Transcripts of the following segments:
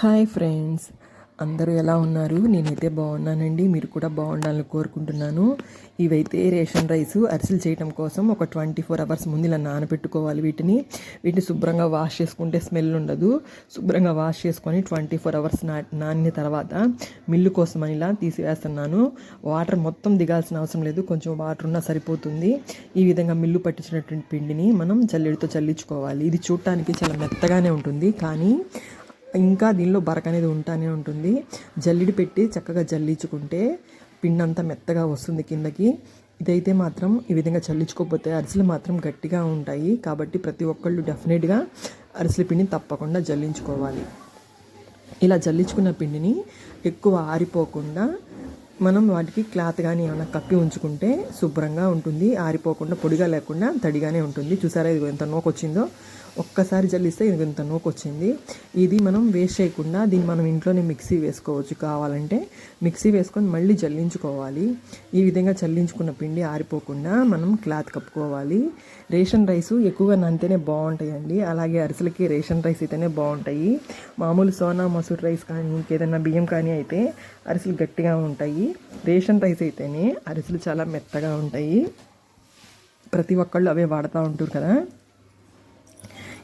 Hi friends. అందరూ ఎలా ఉన్నారు? నేనైతే బాగున్నానండి. మీరు కూడా బాగుండాలని కోరుకుంటున్నాను. ఇవైతే రేషన్ రైస్ అరిసెలు చేయడం కోసం ఒక ట్వంటీ ఫోర్ అవర్స్ ముందు ఇలా నానబెట్టుకోవాలి వీటిని. వీటిని శుభ్రంగా వాష్ చేసుకుంటే స్మెల్ ఉండదు. శుభ్రంగా వాష్ చేసుకొని ట్వంటీ ఫోర్ అవర్స్ నా నానిన తర్వాత మిల్లు కోసం అని ఇలా తీసివేస్తున్నాను. వాటర్ మొత్తం దిగాల్సిన అవసరం లేదు. కొంచెం వాటర్ ఉన్నా సరిపోతుంది. ఈ విధంగా మిల్లు పట్టించినటువంటి పిండిని మనం చల్లెడితో చల్లించుకోవాలి. ఇది చూడటానికి చాలా మెత్తగానే ఉంటుంది. కానీ ఇంకా దీనిలో బరక అనేది ఉంటానే ఉంటుంది. జల్లిడి పెట్టి చక్కగా జల్లించుకుంటే పిండి అంతా మెత్తగా వస్తుంది కిందకి. ఇదైతే మాత్రం ఈ విధంగా చల్లించుకోకపోతే అరిసెలు మాత్రం గట్టిగా ఉంటాయి. కాబట్టి ప్రతి ఒక్కళ్ళు డెఫినెట్గా అరిసెల పిండిని తప్పకుండా జల్లించుకోవాలి. ఇలా జల్లించుకున్న పిండిని ఎక్కువ ఆరిపోకుండా మనం వాటికి క్లాత్ కానీ ఏమైనా కప్పి ఉంచుకుంటే శుభ్రంగా ఉంటుంది. ఆరిపోకుండా పొడిగా లేకుండా తడిగానే ఉంటుంది. చూసారా ఇది ఎంత నోకొచ్చిందో? ఒక్కసారి జల్లిస్తే ఇది ఇంత నూకు వచ్చింది ఇది మనం వేస్ట్ చేయకుండా దీన్ని మనం ఇంట్లోనే మిక్సీ వేసుకోవచ్చు. కావాలంటే మిక్సీ వేసుకొని మళ్ళీ జల్లించుకోవాలి. ఈ విధంగా చల్లించుకున్న పిండి ఆరిపోకుండా మనం క్లాత్ కప్పుకోవాలి. రేషన్ రైస్ ఎక్కువగా నంతేనే బాగుంటాయండి. అలాగే అరిసెలకి రేషన్ రైస్ అయితేనే బాగుంటాయి. మామూలు సోనా మసూర్ రైస్ కానీ ఇంకేదైనా బియ్యం కానీ అయితే అరిసెలు గట్టిగా ఉంటాయి. రేషన్ రైస్ అయితేనే అరిసెలు చాలా మెత్తగా ఉంటాయి. ప్రతి ఒక్కళ్ళు అవే వాడుతూ ఉంటారు కదా.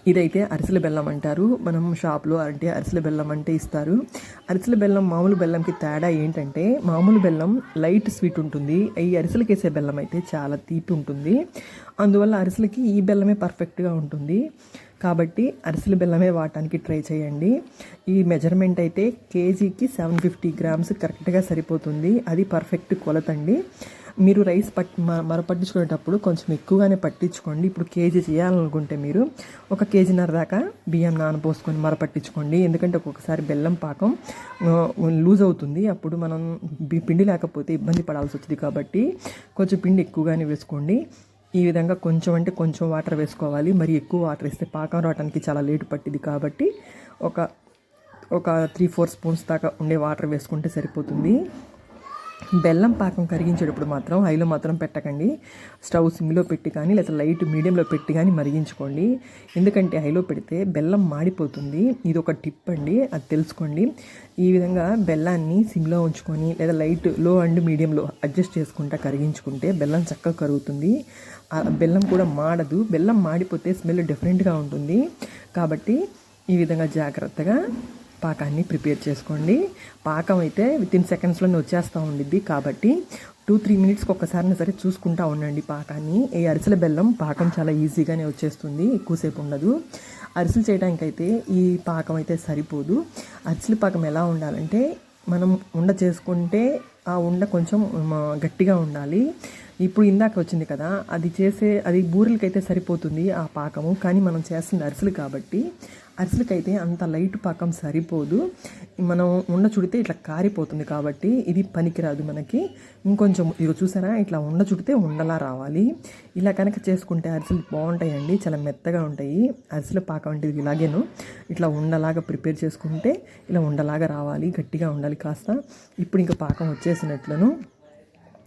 ఇదైతే అరిసెల బెల్లం అంటారు. మనం షాప్లో అంటే అరిసెల బెల్లం అంటే ఇస్తారు. అరిసెల బెల్లం మామూలు బెల్లంకి తేడా ఏంటంటే మామూలు బెల్లం లైట్ స్వీట్ ఉంటుంది. ఈ అరిసెలకి వేసే బెల్లం అయితే చాలా తీపి ఉంటుంది. అందువల్ల అరిసెలకి ఈ బెల్లమే పర్ఫెక్ట్గా ఉంటుంది. కాబట్టి అరిసెల బెల్లమే వాడటానికి ట్రై చేయండి. ఈ మెజర్మెంట్ అయితే కేజీకి సెవెన్ ఫిఫ్టీ గ్రామ్స్ కరెక్ట్గా సరిపోతుంది. అది పర్ఫెక్ట్ కొలతండి. మీరు రైస్ పట్ మర పట్టించుకునేటప్పుడు కొంచెం ఎక్కువగానే పట్టించుకోండి. ఇప్పుడు కేజీ చేయాలనుకుంటే మీరు ఒక కేజీన్నర దాకా బియ్యం నానపోసుకొని మర పట్టించుకోండి. ఎందుకంటే ఒక్కొక్కసారి బెల్లం పాకం లూజ్ అవుతుంది. అప్పుడు మనం పిండి లేకపోతే ఇబ్బంది పడాల్సి వచ్చింది కాబట్టి కొంచెం పిండి ఎక్కువగానే వేసుకోండి. ఈ విధంగా కొంచెం అంటే కొంచెం వాటర్ వేసుకోవాలి. మరి ఎక్కువ వాటర్ వేస్తే పాకం రావడానికి చాలా లేటు పట్టింది కాబట్టి ఒక ఒక త్రీ ఫోర్ స్పూన్స్ దాకా ఉండే వాటర్ వేసుకుంటే సరిపోతుంది. బెల్లం పాకం కరిగించేటప్పుడు మాత్రం హైలో మాత్రం పెట్టకండి. స్టవ్ సిమ్లో పెట్టి కానీ లేదా లైట్ మీడియంలో పెట్టి కానీ మరిగించుకోండి. ఎందుకంటే హైలో పెడితే బెల్లం మాడిపోతుంది. ఇది ఒక టిప్ అండి అది తెలుసుకోండి. ఈ విధంగా బెల్లాన్ని సిమ్లో ఉంచుకొని లేదా లైట్లో అండ్ మీడియంలో అడ్జస్ట్ చేసుకుంటా కరిగించుకుంటే బెల్లం చక్కగా కరుగుతుంది. బెల్లం కూడా మాడదు. బెల్లం మాడిపోతే స్మెల్ డిఫరెంట్గా ఉంటుంది. కాబట్టి ఈ విధంగా జాగ్రత్తగా పాకాన్ని ప్రిపేర్ చేసుకోండి. పాకం అయితే విత్ ఇన్ సెకండ్స్లోనే వచ్చేస్తూ ఉండిద్ది. కాబట్టి టూ త్రీ మినిట్స్కి ఒక్కసారి సరే చూసుకుంటా ఉండండి పాకాన్ని. ఈ అరిసెల బెల్లం పాకం చాలా ఈజీగానే వచ్చేస్తుంది. ఎక్కువసేపు ఉండదు. అరిసెలు చేయడానికైతే ఈ పాకం అయితే సరిపోదు. అరిసెల పాకం ఎలా ఉండాలంటే మనం ఉండ చేసుకుంటే ఆ ఉండ కొంచెం గట్టిగా ఉండాలి. ఇప్పుడు ఇందాక వచ్చింది కదా అది చేసే అది బూరెలకైతే సరిపోతుంది ఆ పాకము. కానీ మనం చేస్తుంది అరిసెలు కాబట్టి అరిసెలకైతే అంత లైట్ పాకం సరిపోదు. మనం ఉండ చుడితే ఇట్లా కారిపోతుంది కాబట్టి ఇది పనికిరాదు మనకి. ఇంకొంచెం ఇదిగో చూసారా? ఇట్లా ఉండ చుడితే ఉండలా రావాలి. ఇలా కనుక చేసుకుంటే అరిసెలు బాగుంటాయండి. చాలా మెత్తగా ఉంటాయి. అరిసెల పాకం అంటే ఇది ఇలాగేను. ఇట్లా ఉండలాగా ప్రిపేర్ చేసుకుంటే ఇలా ఉండలాగా రావాలి. గట్టిగా ఉండాలి కాస్త. ఇప్పుడు ఇంకా పాకం వచ్చేసినట్లను.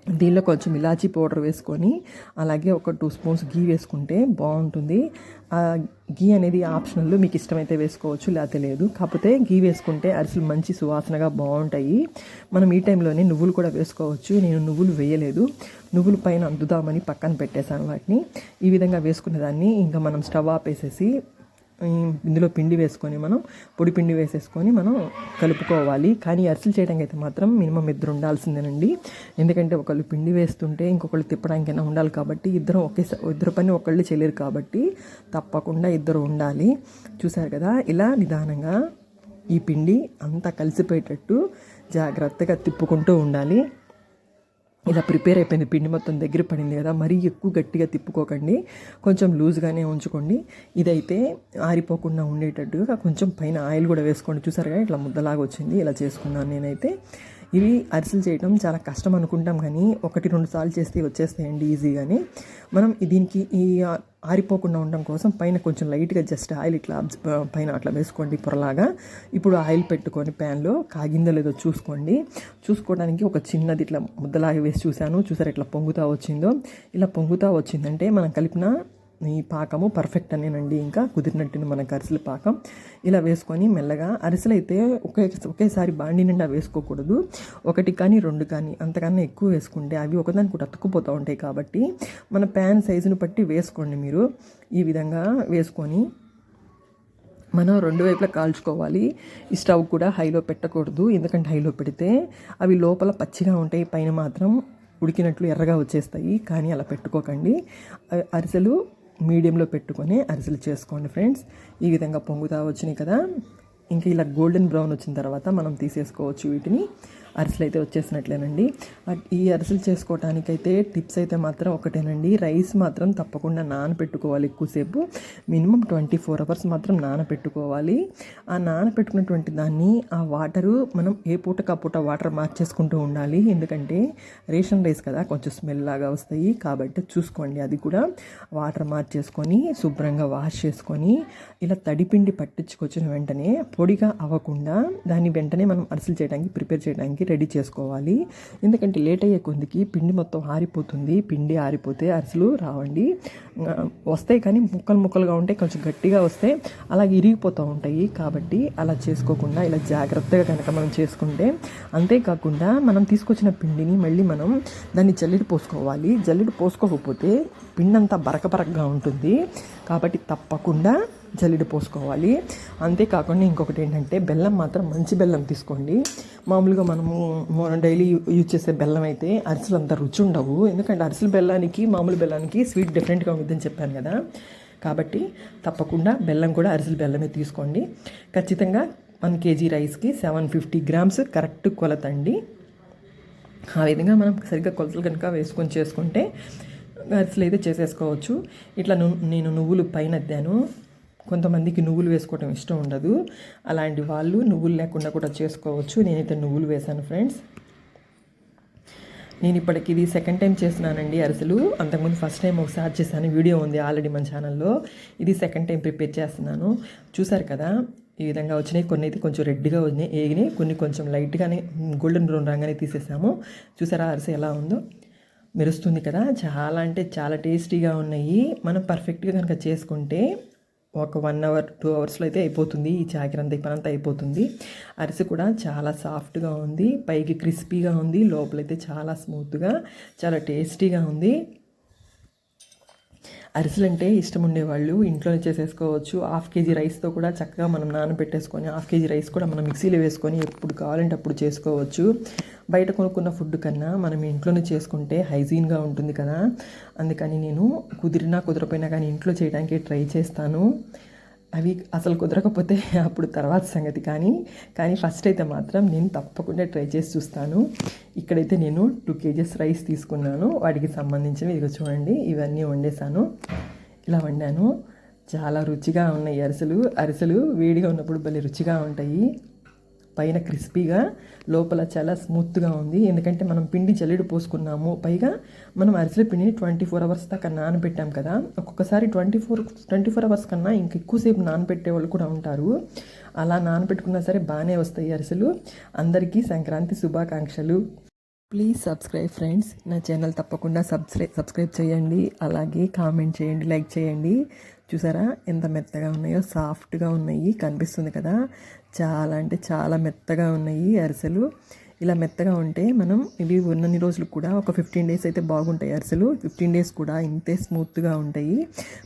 దీనిలో కొంచెం ఇలాచీ పౌడర్ వేసుకొని అలాగే ఒక టూ స్పూన్స్ గీ వేసుకుంటే బాగుంటుంది. ఆ గీ అనేది ఆప్షనల్ మీకు ఇష్టమైతే వేసుకోవచ్చు లేకపోతే లేదు. కాకపోతే గీ వేసుకుంటే అరిసెలు మంచి సువాసనగా బాగుంటాయి. మనం ఈ టైంలోనే నువ్వులు కూడా వేసుకోవచ్చు. నేను నువ్వులు వేయలేదు. నువ్వులు పైన అందుదామని పక్కన పెట్టేశాను వాటిని. ఈ విధంగా వేసుకునే దాన్ని ఇంకా మనం స్టవ్ ఆపేసేసి ఇందులో పిండి వేసుకొని మనం పొడి పిండి వేసేసుకొని మనం కలుపుకోవాలి. కానీ అరిసెలు చేయడానికి అయితే మాత్రం మినిమం ఇద్దరు ఉండాల్సిందేనండి. ఎందుకంటే ఒకళ్ళు పిండి వేస్తుంటే ఇంకొకళ్ళు తిప్పడానికైనా ఉండాలి కాబట్టి ఇద్దరం ఒకేసారి ఇద్దరు పని ఒకళ్ళు చేయలేరు కాబట్టి తప్పకుండా ఇద్దరు ఉండాలి. చూసారు కదా ఇలా నిదానంగా ఈ పిండి అంతా కలిసిపోయేటట్టు జాగ్రత్తగా తిప్పుకుంటూ ఉండాలి. ఇలా ప్రిపేర్ అయిపోయింది. పిండి మొత్తం దగ్గర పడింది కదా మరీ ఎక్కువ గట్టిగా తిప్పుకోకండి. కొంచెం లూజ్గానే ఉంచుకోండి. ఇదైతే ఆరిపోకుండా ఉండేటట్టుగా కొంచెం పైన ఆయిల్ కూడా వేసుకోండి. చూసారుగా ఇట్లా ముద్దలాగా వచ్చింది. ఇలా చేసుకున్నాను నేనైతే. ఇవి అరిసెలు చేయడం చాలా కష్టం అనుకుంటాం కానీ ఒకటి రెండు సార్లు చేస్తే వచ్చేస్తాయండి ఈజీగానే. మనం దీనికి ఈ ఆరిపోకుండా ఉండడం కోసం పైన కొంచెం లైట్గా జస్ట్ ఆయిల్ ఇట్లా పైన అట్లా వేసుకోండి పొరలాగా. ఇప్పుడు ఆయిల్ పెట్టుకొని ప్యాన్లో కాగిందో లేదో చూసుకోండి. చూసుకోవడానికి ఒక చిన్నది ఇట్లా ముద్దలాగా వేసి చూశాను. చూసారు ఇట్లా పొంగుతా వచ్చిందో? ఇలా పొంగుతా వచ్చిందంటే మనం కలిపిన ఈ పాకము పర్ఫెక్ట్ అనేనండి ఇంకా కుదిరినట్టు మనకు అరిసెల పాకం. ఇలా వేసుకొని మెల్లగా అరిసెలు అయితే ఒకే ఒకేసారి బాండి నిండా వేసుకోకూడదు. ఒకటి కానీ రెండు కానీ అంతకన్నా ఎక్కువ వేసుకుంటే అవి ఒకదానికి అతుక్కుపోతూ ఉంటాయి కాబట్టి మన ప్యాన్ సైజును బట్టి వేసుకోండి మీరు. ఈ విధంగా వేసుకొని మనం రెండు వైపులా కాల్చుకోవాలి. ఈ స్టవ్ కూడా హైలో పెట్టకూడదు. ఎందుకంటే హైలో పెడితే అవి లోపల పచ్చిగా ఉంటాయి. పైన మాత్రం ఉడికినట్లు ఎర్రగా వచ్చేస్తాయి. కానీ అలా పెట్టుకోకండి. అరిసెలు మీడియంలో పెట్టుకొని అరిసెలు చేసుకోండి ఫ్రెండ్స్. ఈ విధంగా పొంగుతా వచ్చినాయి కదా. ఇంకా ఇలా గోల్డెన్ బ్రౌన్ వచ్చిన తర్వాత మనం తీసేసుకోవచ్చు వీటిని. అరిసెలు అయితే వచ్చేసినట్లేనండి ఈ అరిసెలు చేసుకోవటానికైతే టిప్స్ అయితే మాత్రం ఒకటేనండి. రైస్ మాత్రం తప్పకుండా నానబెట్టుకోవాలి ఎక్కువసేపు. మినిమం ట్వంటీ ఫోర్ అవర్స్ మాత్రం నానబెట్టుకోవాలి ఆ నానబెట్టుకున్నటువంటి దాన్ని ఆ వాటరు మనం ఏ పూటకు ఆ పూట వాటర్ మార్చేసుకుంటూ ఉండాలి. ఎందుకంటే రేషన్ రైస్ కదా కొంచెం స్మెల్ లాగా వస్తాయి. కాబట్టి చూసుకోండి అది కూడా వాటర్ మార్చేసుకొని శుభ్రంగా వాష్ చేసుకొని ఇలా తడిపిండి పట్టించుకొచ్చిన వెంటనే పొడిగా అవ్వకుండా దాన్ని వెంటనే మనం అరిసెలు చేయడానికి ప్రిపేర్ చేయడానికి రెడీ చేసుకోవాలి. ఎందుకంటే లేట్ అయ్యే కొద్దికి పిండి మొత్తం ఆరిపోతుంది. పిండి ఆరిపోతే అరిసెలు రావండి. వస్తాయి కానీ ముక్కలు ముక్కలుగా ఉంటాయి కొంచెం గట్టిగా వస్తే అలాగే ఇరిగిపోతూ ఉంటాయి కాబట్టి అలా చేసుకోకుండా ఇలా జాగ్రత్తగా కనుక మనం చేసుకుంటే అంతేకాకుండా మనం తీసుకొచ్చిన పిండిని మళ్ళీ మనం దాన్ని జల్లెడ పోసుకోవాలి. జల్లెడ పోసుకోకపోతే పిండి అంతా బరక బరకగా ఉంటుంది. కాబట్టి తప్పకుండా జల్లెడ పోసుకోవాలి. అంతేకాకుండా ఇంకొకటి ఏంటంటే బెల్లం మాత్రం మంచి బెల్లం తీసుకోండి. మామూలుగా మనము డైలీ యూజ్ చేసే బెల్లం అయితే అరిసెలు అంత రుచి ఉండవు ఎందుకంటే అరిసెల బెల్లానికి మామూలు బెల్లానికి స్వీట్ డిఫరెంట్గా ఉంటుందని చెప్పాను కదా. కాబట్టి తప్పకుండా బెల్లం కూడా అరిసెల బెల్లమే తీసుకోండి. ఖచ్చితంగా వన్ కేజీ రైస్కి సెవెన్ ఫిఫ్టీ గ్రామ్స్ కరెక్ట్ కొలతండి ఆ విధంగా మనం సరిగ్గా కొలతలు కనుక వేసుకొని చేసుకుంటే అరిసెలు అయితే చేసేసుకోవచ్చు. ఇట్లా ను- నేను నువ్వులు పైన అద్దాను. కొంతమందికి నువ్వులు వేసుకోవటం ఇష్టం ఉండదు. అలాంటి వాళ్ళు నువ్వులు లేకుండా కూడా చేసుకోవచ్చు. నేనైతే నువ్వులు వేశాను ఫ్రెండ్స్. నేను ఇప్పటికి ఇది సెకండ్ టైం చేస్తున్నానండి అరిసెలు. అంతకుముందు ఫస్ట్ టైం ఒకసారి చేశాను. వీడియో ఉంది ఆల్రెడీ మన ఛానల్లో. ఇది సెకండ్ టైం ప్రిపేర్ చేస్తున్నాను. చూసారు కదా? ఈ విధంగా వచ్చినాయి. కొన్ని అయితే కొంచెం రెడ్గా వచ్చినాయి ఏగినాయి. కొన్ని కొంచెం లైట్గానే గోల్డెన్ బ్రౌన్ రంగానే తీసేసాము. చూసారా అరిసె ఎలా ఉందో? మెరుస్తుంది కదా? చాలా అంటే చాలా టేస్టీగా ఉన్నాయి. మనం పర్ఫెక్ట్గా కనుక చేసుకుంటే ఒక వన్ అవర్ టూ అవర్స్లో అయితే అయిపోతుంది. ఈ చాకిరంత ఈ పనంతా అయిపోతుంది. అరిసె కూడా చాలా సాఫ్ట్గా ఉంది. పైకి క్రిస్పీగా ఉంది. లోపలైతే చాలా స్మూత్గా చాలా టేస్టీగా ఉంది. అరిసెలు అంటే ఇష్టం ఉండేవాళ్ళు. ఇంట్లోనే చేసేసుకోవచ్చు. హాఫ్ కేజీ రైస్తో కూడా చక్కగా మనం నానబెట్టేసుకొని హాఫ్ కేజీ రైస్ కూడా మనం మిక్సీలో వేసుకొని ఎప్పుడు కావాలంటే అప్పుడు చేసుకోవచ్చు. బయట కొనుక్కున్న ఫుడ్ కన్నా మనం ఇంట్లోనే చేసుకుంటే హైజీన్గా ఉంటుంది కదా. అందుకని నేను కుదిరినా కుదరపోయినా కానీ ఇంట్లో చేయడానికి ట్రై చేస్తాను. అవి అసలు కుదరకపోతే అప్పుడు తర్వాత సంగతి. కానీ కానీ ఫస్ట్ అయితే మాత్రం నేను తప్పకుండా ట్రై చేసి చూస్తాను. ఇక్కడైతే నేను టూ కేజెస్ రైస్ తీసుకున్నాను. వాటికి సంబంధించినవి ఇదిగో చూడండి ఇవన్నీ వండేసాను ఇలా వండాను. చాలా రుచిగా ఉన్నాయి అరిసెలు. అరిసెలు వేడిగా ఉన్నప్పుడు భలే రుచిగా ఉంటాయి. పైన క్రిస్పీగా లోపల చాలా స్మూత్గా ఉంది. ఎందుకంటే మనం పిండి జల్లెడు పోసుకున్నాము. పైగా మనం అరిసెల పిండిని ట్వంటీ ఫోర్ అవర్స్ దాకా నానబెట్టాం కదా. ఒక్కొక్కసారి twenty four twenty four hours కన్నా ఇంక ఎక్కువసేపు నానబెట్టే వాళ్ళు కూడా ఉంటారు. అలా నానబెట్టుకున్నా సరే బాగానే వస్తాయి అరిసెలు. అందరికీ సంక్రాంతి శుభాకాంక్షలు. Please subscribe friends. నా ఛానల్ తప్పకుండా సబ్స్క్రై సబ్స్క్రైబ్ చేయండి. అలాగే కామెంట్ చేయండి లైక్ చేయండి. చూసారా? ఎంత మెత్తగా ఉన్నాయో సాఫ్ట్గా ఉన్నాయి కనిపిస్తుంది కదా? చాలా అంటే చాలా మెత్తగా ఉన్నాయి అరిసెలు. ఇలా మెత్తగా ఉంటే మనం ఇవి ఉన్నన్ని రోజులు కూడా ఒక ఫిఫ్టీన్ డేస్ అయితే బాగుంటాయి అరిసెలు. ఫిఫ్టీన్ డేస్ కూడా ఇంతే స్మూత్గా ఉంటాయి.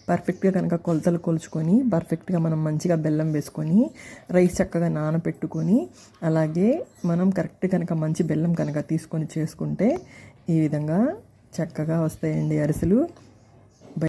పర్ఫెక్ట్గా కనుక కొలతలు కొలుచుకొని పర్ఫెక్ట్గా మనం మంచిగా బెల్లం వేసుకొని రైస్ చక్కగా నానబెట్టుకొని అలాగే మనం కరెక్ట్ కనుక మంచి బెల్లం కనుక తీసుకొని చేసుకుంటే ఈ విధంగా చక్కగా వస్తాయండి అరిసెలు.